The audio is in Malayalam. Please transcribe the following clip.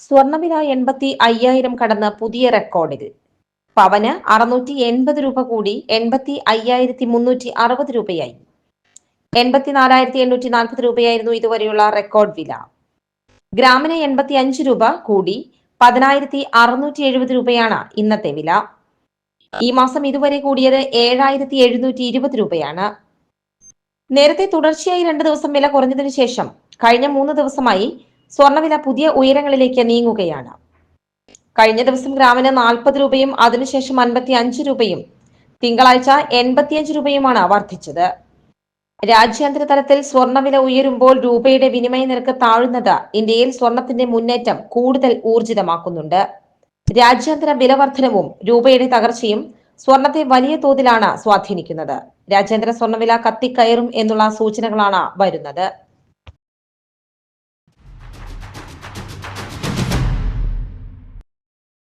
സ്വർണവില എൺപത്തി അയ്യായിരം കടന്ന് പുതിയ റെക്കോർഡിൽ. പവന് അറുന്നൂറ്റി എൺപത് രൂപ കൂടി എൺപത്തി അയ്യായിരത്തി മുന്നൂറ്റി അറുപത് രൂപയായി. എൺപത്തിനാലായിരത്തി എണ്ണൂറ്റി നാൽപ്പത് രൂപയായിരുന്നു ഇതുവരെയുള്ള റെക്കോർഡ് വില. ഗ്രാമിന് എൺപത്തി അഞ്ച് രൂപ കൂടി പതിനായിരത്തി അറുന്നൂറ്റി എഴുപത് രൂപയാണ് ഇന്നത്തെ വില. ഈ മാസം ഇതുവരെ കൂടിയത് ഏഴായിരത്തി എഴുന്നൂറ്റി ഇരുപത് രൂപയാണ്. നേരത്തെ തുടർച്ചയായി രണ്ട് ദിവസം വില കുറഞ്ഞതിനു ശേഷം കഴിഞ്ഞ മൂന്ന് ദിവസമായി സ്വർണവില പുതിയ ഉയരങ്ങളിലേക്ക് നീങ്ങുകയാണ്. കഴിഞ്ഞ ദിവസം ഗ്രാമിന് നാൽപ്പത് രൂപയും അതിനുശേഷം അൻപത്തി അഞ്ച് രൂപയും തിങ്കളാഴ്ച എൺപത്തിയഞ്ച് രൂപയുമാണ് വർദ്ധിച്ചത്. രാജ്യാന്തര തലത്തിൽ സ്വർണവില ഉയരുമ്പോൾ രൂപയുടെ വിനിമയ നിരക്ക് താഴുന്നത് ഇന്ത്യയിൽ സ്വർണത്തിന്റെ മുന്നേറ്റം കൂടുതൽ ഊർജിതമാക്കുന്നുണ്ട്. രാജ്യാന്തര വിലവർദ്ധനവും രൂപയുടെ തകർച്ചയും സ്വർണത്തെ വലിയ തോതിലാണ് സ്വാധീനിക്കുന്നത്. രാജ്യാന്തര സ്വർണവില കത്തിക്കയറും എന്നുള്ള സൂചനകളാണ് വരുന്നത്.